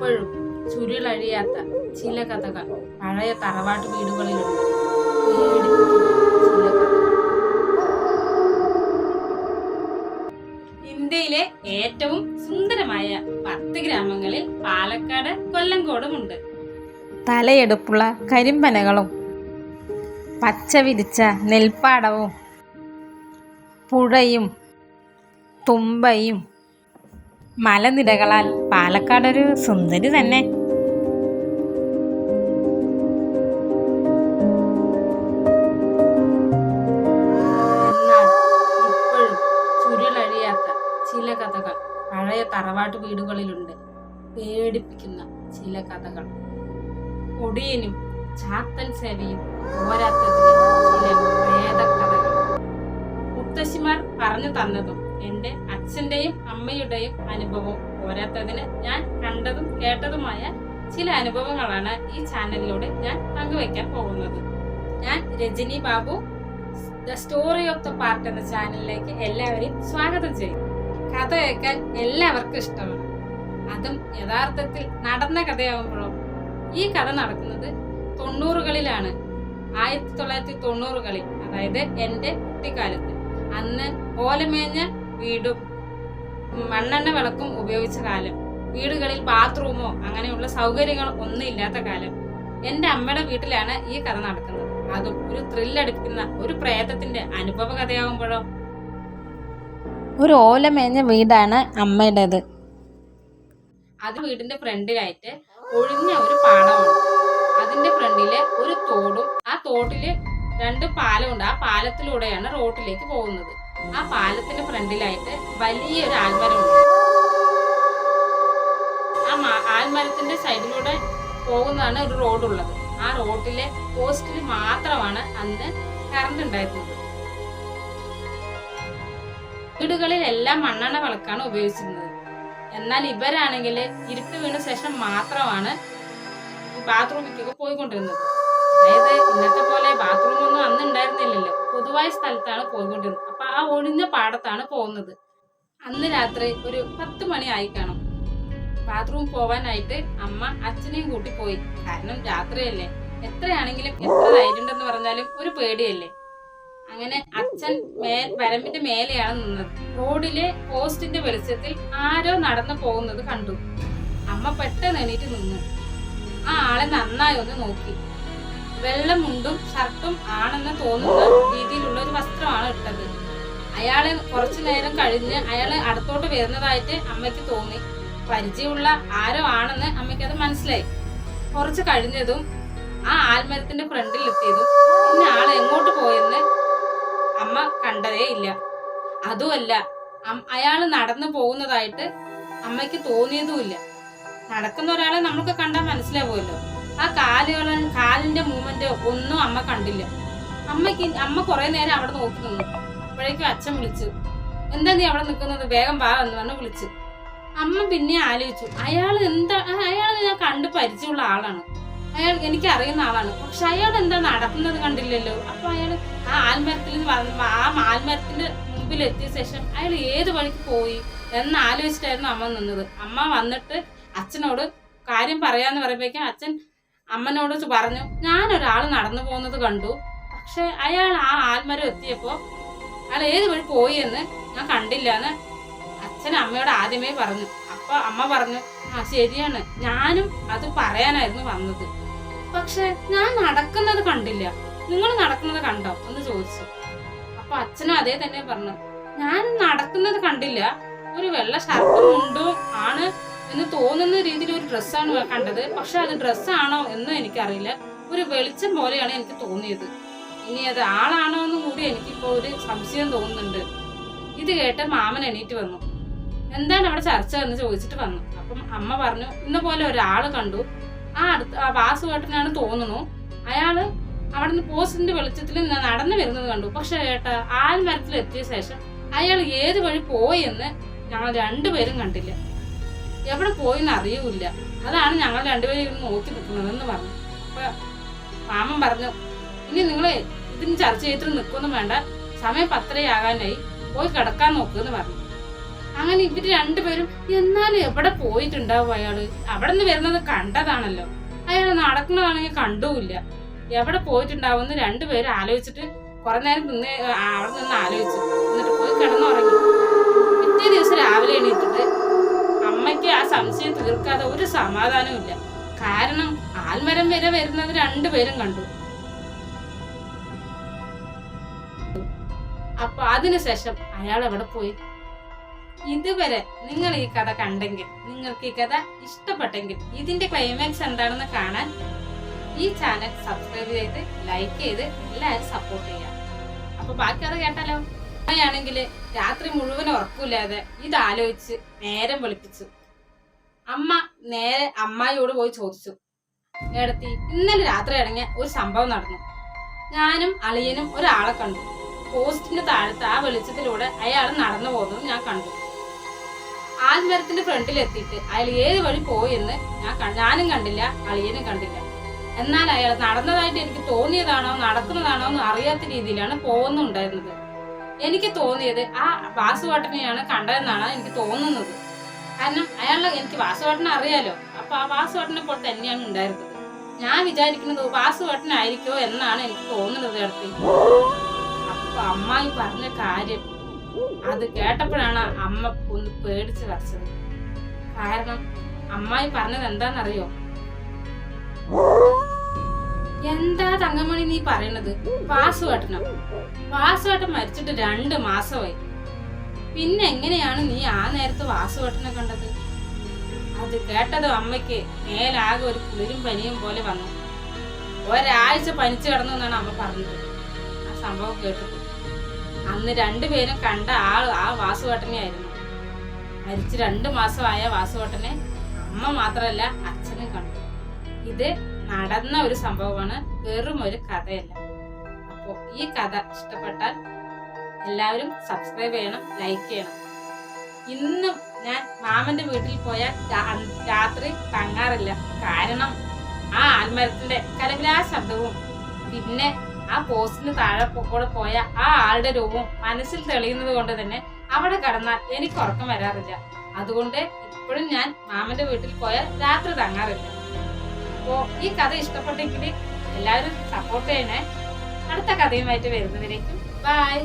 ഇപ്പോഴും ചുരുളഴിയാത്ത ചില കഥകൾ പഴയ തറവാട്ട് വീടുകളിലുണ്ട്. ഇന്ത്യയിലെ ഏറ്റവും സുന്ദരമായ പത്ത് ഗ്രാമങ്ങളിൽ പാലക്കാട് കൊല്ലങ്കോടുമുണ്ട് തലയെടുപ്പുള്ള കരിമ്പനകളും പച്ച വിരിച്ച നെൽപ്പാടവും പുഴയും തുമ്പയും മലനിരകളാൽ പാലക്കാടൊരു സുന്ദരി തന്നെ. ചില കഥകൾ പഴയ തറവാട്ട് വീടുകളിലുണ്ട്. പേടിപ്പിക്കുന്ന ചില കഥകൾ. ഒടിയനും ചാത്തൻ സേവയും പോരാത്തതിന് ചില പ്രേതകഥകൾ. മുത്തശ്ശിമാർ പറഞ്ഞു തന്നതും എന്റെ അച്ഛന്റെയും അമ്മയുടെയും അനുഭവം പോരാത്തതിന് ഞാൻ കണ്ടതും കേട്ടതുമായ ചില അനുഭവങ്ങളാണ് ഈ ചാനലിലൂടെ ഞാൻ പങ്കുവയ്ക്കാൻ പോകുന്നത്. ഞാൻ Rajani Babu the story of the part എന്ന ചാനലിലേക്ക് എല്ലാവരെയും സ്വാഗതം ചെയ്യും കഥ കേൾക്കാൻ എല്ലാവർക്കും ഇഷ്ടമാണ്. അതും യഥാർത്ഥത്തിൽ നടന്ന കഥയാകുമ്പോഴും ഈ കഥ നടക്കുന്നത് തൊണ്ണൂറുകളിലാണ്. ആയിരത്തി തൊള്ളായിരത്തി തൊണ്ണൂറുകളിൽ അതായത് എന്റെ കുട്ടിക്കാലത്ത്. അന്ന് ഓലമേഞ്ഞ വീടും മണ്ണെണ്ണ വിളക്കും ഉപയോഗിച്ച കാലം. വീടുകളിൽ ബാത്റൂമോ അങ്ങനെയുള്ള സൗകര്യങ്ങൾ ഒന്നും ഇല്ലാത്ത കാലം. എന്റെ അമ്മയുടെ വീട്ടിലാണ് ഈ കഥ നടക്കുന്നത്. അതും ഒരു ത്രില്ലടിക്കുന്ന ഒരു പ്രേതത്തിന്റെ അനുഭവ കഥയാകുമ്പോഴോ ഒരു ഓലമേഞ്ഞ വീടാണ് അമ്മയുടേത്. അത് വീടിന്റെ ഫ്രണ്ടിലായിട്ട് ഒഴിഞ്ഞ ഒരു പാടമാണ് അതിന്റെ ഫ്രണ്ടിൽ ഒരു തോടും ആ തോട്ടിൽ രണ്ട് പാലമുണ്ട്. ആ പാലത്തിലൂടെയാണ് റോട്ടിലേക്ക് പോകുന്നത്. ആ പാലത്തിന്റെ ഫ്രണ്ടിലായിട്ട് വലിയൊരു ആൽമരമുണ്ട് ആ ആൽമരത്തിന്റെ സൈഡിലൂടെ പോകുന്നതാണ് ഒരു റോഡുള്ളത്. ആ റോഡിലെ പോസ്റ്റിൽ മാത്രമാണ് അന്ന് കറണ്ട് ഉണ്ടായിരുന്നത്. വീടുകളിൽ എല്ലാം മണ്ണെണ്ണ വിളക്കാണ് ഉപയോഗിച്ചിരുന്നത്. എന്നാൽ ഇവരാണെങ്കിൽ ഇരുട്ട് വീണ ശേഷം മാത്രമാണ് ബാത്റൂമിലേക്ക് പോയിക്കൊണ്ടിരുന്നത്. അതായത് ഇന്നത്തെ പോലെ ബാത്റൂം ഒന്നും അന്ന് ഉണ്ടായിരുന്നില്ലല്ലോ. പൊതുവായ സ്ഥലത്താണ് പോയിക്കൊണ്ടിരുന്നത്. അപ്പൊ ആ ഒഴിഞ്ഞ പാടത്താണ് പോകുന്നത്. അന്ന് രാത്രി ഒരു പത്ത് മണി ആയി കാണും. ബാത്റൂം പോവാനായിട്ട് അമ്മ അച്ഛനെയും കൂട്ടി പോയി. കാരണം രാത്രിയല്ലേ. എത്രയാണെങ്കിലും എത്ര ധൈര്യം ഉണ്ടെന്ന് പറഞ്ഞാലും ഒരു പേടിയല്ലേ. അങ്ങനെ അച്ഛൻ മേൽ വരമ്പിന്റെ മേലെയാണ് നിന്നത്. റോഡിലെ പോസ്റ്റിന്റെ വെളിച്ചത്തിൽ ആരോ നടന്നു പോകുന്നത് കണ്ടു. അമ്മ പെട്ടെന്ന് എണീറ്റ് നിന്നു. ആ ആളെ നന്നായി ഒന്ന് നോക്കി. വെള്ള മുണ്ടും ഷർട്ടും ആണെന്ന് തോന്നുന്ന രീതിയിലുള്ള ഒരു വസ്ത്രമാണ് ഇട്ടത്. അയാൾ കുറച്ചു നേരം കഴിഞ്ഞ് അയാൾ അടുത്തോട്ട് വരുന്നതായിട്ട് അമ്മയ്ക്ക് തോന്നി. പരിചയമുള്ള ആരോ ആണെന്ന് അമ്മയ്ക്ക് അത് മനസ്സിലായി. കുറച്ച് കഴിഞ്ഞതും ആ ആൽമരത്തിന്റെ ഫ്രണ്ടിൽ എത്തിയതും പിന്നെ ആൾ എങ്ങോട്ട് പോയെന്ന് അമ്മ കണ്ടതേ ഇല്ല. അതുമല്ല അയാൾ നടന്നു പോകുന്നതായിട്ട് അമ്മയ്ക്ക് തോന്നിയതുമില്ല നടക്കുന്ന ഒരാളെ നമുക്ക് കണ്ടാൽ മനസ്സിലാവുമല്ലോ. ആ കാലുകള കാലിന്റെ മൂവ്മെന്റ് ഒന്നും അമ്മ കണ്ടില്ല. അമ്മയ്ക്ക് അമ്മ കുറെ നേരം അവിടെ നോക്കി നിന്നു. അപ്പോഴേക്കും അച്ഛൻ വിളിച്ചു. എന്താ നീ അവിടെ നിൽക്കുന്നത്? വേഗം വാ എന്ന് പറഞ്ഞു വിളിച്ചു. അമ്മ പിന്നെ ആലോചിച്ചു. അയാൾ എന്താ അയാൾ ഞാൻ കണ്ട് പരിചയമുള്ള ആളാണ്. അയാൾ എനിക്ക് അറിയുന്ന ആളാണ്. പക്ഷെ അയാൾ എന്താ നടക്കുന്നത് കണ്ടില്ലല്ലോ? അപ്പൊ അയാൾ ആ ആൽമരത്തിൽ ആ ആൽമരത്തിന്റെ മുമ്പിൽ എത്തിയ ശേഷം അയാൾ ഏത് വഴിക്ക് പോയി എന്ന് ആലോചിച്ചിട്ടായിരുന്നു അമ്മ നിന്നത്. അമ്മ വന്നിട്ട് അച്ഛനോട് കാര്യം പറയാന്ന് പറയുമ്പോഴേക്കും അച്ഛൻ അമ്മനോട് പറഞ്ഞു ഞാനൊരാൾ നടന്നു പോകുന്നത് കണ്ടു. പക്ഷെ അയാൾ ആ ആൽമരം എത്തിയപ്പോ അയാൾ ഏത് വഴി പോയി എന്ന് ഞാൻ കണ്ടില്ല എന്ന് അച്ഛൻ അമ്മയോട് ആദ്യമേ പറഞ്ഞു. അപ്പൊ അമ്മ പറഞ്ഞു ആ ശരിയാണ്. ഞാനും അത് പറയാനായിരുന്നു വന്നത്. പക്ഷെ ഞാൻ നടക്കുന്നത് കണ്ടില്ല. നിങ്ങൾ നടക്കുന്നത് കണ്ടോ? എന്ന് ചോദിച്ചു. അപ്പൊ അച്ഛനും അതേ തന്നെ പറഞ്ഞു ഞാൻ നടക്കുന്നത് കണ്ടില്ല. ഒരു വെള്ള ഷർട്ടും മുണ്ടും ആണ് എന്ന് തോന്നുന്ന രീതിയിൽ ഒരു ഡ്രസ്സാണ് കണ്ടത്. പക്ഷെ അത് ഡ്രസ്സാണോ എന്നും എനിക്കറിയില്ല. ഒരു വെളിച്ചം പോലെയാണ് എനിക്ക് തോന്നിയത്. ഇനി അത് ആളാണോ എന്ന് കൂടി എനിക്കിപ്പോ ഒരു സംശയം തോന്നുന്നുണ്ട്. ഇത് കേട്ട് മാമൻ എണീറ്റ് വന്നു. എന്താണ് അവിടെ ചർച്ച എന്ന് ചോദിച്ചിട്ട് വന്നു. അപ്പം അമ്മ പറഞ്ഞു ഇന്ന പോലെ ഒരാൾ കണ്ടു. ആ അടുത്ത് ആ വാസുവേട്ടനാണ് തോന്നുന്നു. അയാൾ അവിടെ നിന്ന് പോസ്റ്റിന്റെ വെളിച്ചത്തിൽ നടന്നു വരുന്നത് കണ്ടു. പക്ഷെ ഏട്ടാ ആൽമരത്തിൽ എത്തിയ ശേഷം അയാൾ ഏത് വഴി പോയി എന്ന് ഞങ്ങൾ രണ്ടുപേരും കണ്ടില്ല. എവിടെ പോയിന്ന് അറിയൂല അതാണ് ഞങ്ങൾ രണ്ടുപേരും നോക്കി നിൽക്കുന്നതെന്ന് പറഞ്ഞു. അപ്പൊ മാമൻ പറഞ്ഞു ഇനി നിങ്ങൾ ഇതിന് ചർച്ച ചെയ്തിട്ട് നിൽക്കൊന്നും വേണ്ട. സമയം പത്തരയാകാനായി. പോയി കിടക്കാൻ നോക്കുമെന്ന് പറഞ്ഞു. അങ്ങനെ ഇവർ രണ്ടുപേരും എന്നാലും എവിടെ പോയിട്ടുണ്ടാവും അയാൾ? അവിടെ നിന്ന് വരുന്നത് കണ്ടതാണല്ലോ. അയാൾ നടക്കുന്നതാണെങ്കിൽ കണ്ടുമില്ല. എവിടെ പോയിട്ടുണ്ടാവുമെന്ന് രണ്ടുപേരും ആലോചിച്ചിട്ട് കുറെ നേരം നിന്ന് അവിടെ നിന്ന് ആലോചിച്ചു. എന്നിട്ട് പോയി കിടന്നുറങ്ങി. പിറ്റേ ദിവസം രാവിലെ എണീറ്റിട്ട് അമ്മയ്ക്ക് ആ സംശയം തീർക്കാതെ ഒരു സമാധാനവും ഇല്ല. കാരണം ആൽമരം വരെ വരുന്നത് രണ്ടുപേരും കണ്ടു. അപ്പൊ അതിനുശേഷം അയാൾ എവിടെ പോയി? ഇതുവരെ നിങ്ങൾ ഈ കഥ കണ്ടെങ്കിൽ നിങ്ങൾക്ക് ഈ കഥ ഇഷ്ടപ്പെട്ടെങ്കിൽ ഇതിന്റെ ക്ലൈമാക്സ് എന്താണെന്ന് കാണാൻ ഈ ചാനൽ സബ്സ്ക്രൈബ് ചെയ്ത് ലൈക്ക് ചെയ്ത് എല്ലാവരും സപ്പോർട്ട് ചെയ്യാം അപ്പൊ ബാക്കി അത് കേട്ടാലോ? അമ്മയാണെങ്കിൽ രാത്രി മുഴുവൻ ഉറക്കില്ലാതെ ഇത് ആലോചിച്ച് നേരം വെളുപ്പിച്ചു അമ്മ നേരെ അമ്മായിയോട് പോയി ചോദിച്ചു. ഏടത്തി ഇന്നലെ രാത്രി ഇറങ്ങിയ ഒരു സംഭവം നടന്നു. ഞാനും അളിയനും ഒരാളെ കണ്ടു. പോസ്റ്റിന്റെ താഴത്ത് ആ വെളിച്ചത്തിലൂടെ അയാൾ നടന്നു പോകുന്നത് ഞാൻ കണ്ടു. ആൽമരത്തിന്റെ ഫ്രണ്ടിൽ എത്തിയിട്ട് അയാൾ ഏത് വഴി പോയെന്ന് ഞാൻ ഞാനും കണ്ടില്ല അളിയനും കണ്ടില്ല. എന്നാൽ അയാൾ നടന്നതായിട്ട് എനിക്ക് തോന്നിയതാണോ നടക്കുന്നതാണോ എന്ന് അറിയാത്ത രീതിയിലാണ് പോകുന്നുണ്ടായിരുന്നത്. എനിക്ക് തോന്നിയത് ആ വാസുവാട്ടനെയാണ് കണ്ടതെന്നാണ് എനിക്ക് തോന്നുന്നത്. കാരണം അയാളെ എനിക്ക് വാസുവേട്ടനെ അറിയാലോ. അപ്പൊ ആ വാസുവേട്ടനെ പോലെ തന്നെയാണ് ഉണ്ടായിരുന്നത്. ഞാൻ വിചാരിക്കുന്നത് വാസുവേട്ടനായിരിക്കോ എന്നാണ് എനിക്ക് തോന്നുന്നത് അടുത്ത് അപ്പൊ അമ്മായി പറഞ്ഞ കാര്യം അത് കേട്ടപ്പോഴാണ് അമ്മ ഒന്ന് പേടിച്ച് വരച്ചത് കാരണം അമ്മായി പറഞ്ഞത് എന്താണെന്നറിയോ? എന്താ തങ്കമണി നീ പറയണത്? വാസുവേട്ടനോ? വാസുവേട്ടൻ മരിച്ചിട്ട് രണ്ട് മാസമായി. പിന്നെ എങ്ങനെയാണ് നീ ആ നേരത്ത് വാസുവേട്ടനെ കണ്ടത്? അത് കേട്ടതും അമ്മയ്ക്ക് മേലാകെ ഒരു കുളിരും പനിയും പോലെ വന്നു. ഒരാഴ്ച പനിച്ചു കിടന്നു എന്നാണ് അമ്മ പറഞ്ഞത്. ആ സംഭവം കേട്ടിട്ട്. അന്ന് രണ്ടുപേരും കണ്ട ആൾ ആ വാസുവേട്ടനെ ആയിരുന്നു മരിച്ച് രണ്ടു മാസമായ വാസുവേട്ടനെ അമ്മ മാത്രമല്ല അച്ഛനും കണ്ടു. ഇത് നടന്ന ഒരു സംഭവമാണ്. വെറും ഒരു കഥയല്ല. അപ്പോൾ ഈ കഥ ഇഷ്ടപ്പെട്ടാൽ എല്ലാവരും സബ്സ്ക്രൈബ് ചെയ്യണം ലൈക്ക് ചെയ്യണം. ഇന്നും ഞാൻ മാമന്റെ വീട്ടിൽ പോയാൽ രാത്രി തങ്ങാറില്ല. കാരണം ആ ആൽമരത്തിന്റെ കലവിലാ ശബ്ദവും പിന്നെ ആ പോസ്റ്റിന് താഴെ കൂടെ പോയ ആ ആളുടെ രൂപവും മനസ്സിൽ തെളിയുന്നത് കൊണ്ട് തന്നെ അവിടെ കടന്നാൽ എനിക്ക് ഉറക്കം വരാറില്ല. അതുകൊണ്ട് ഇപ്പോഴും ഞാൻ മാമന്റെ വീട്ടിൽ പോയാൽ രാത്രി തങ്ങാറില്ല. അപ്പോ ഈ കഥ ഇഷ്ടപ്പെട്ടെങ്കിൽ എല്ലാവരും സപ്പോർട്ട് ചെയ്യണേ. അടുത്ത കഥയുമായിട്ട് വരുന്നതിലേക്കും ബൈ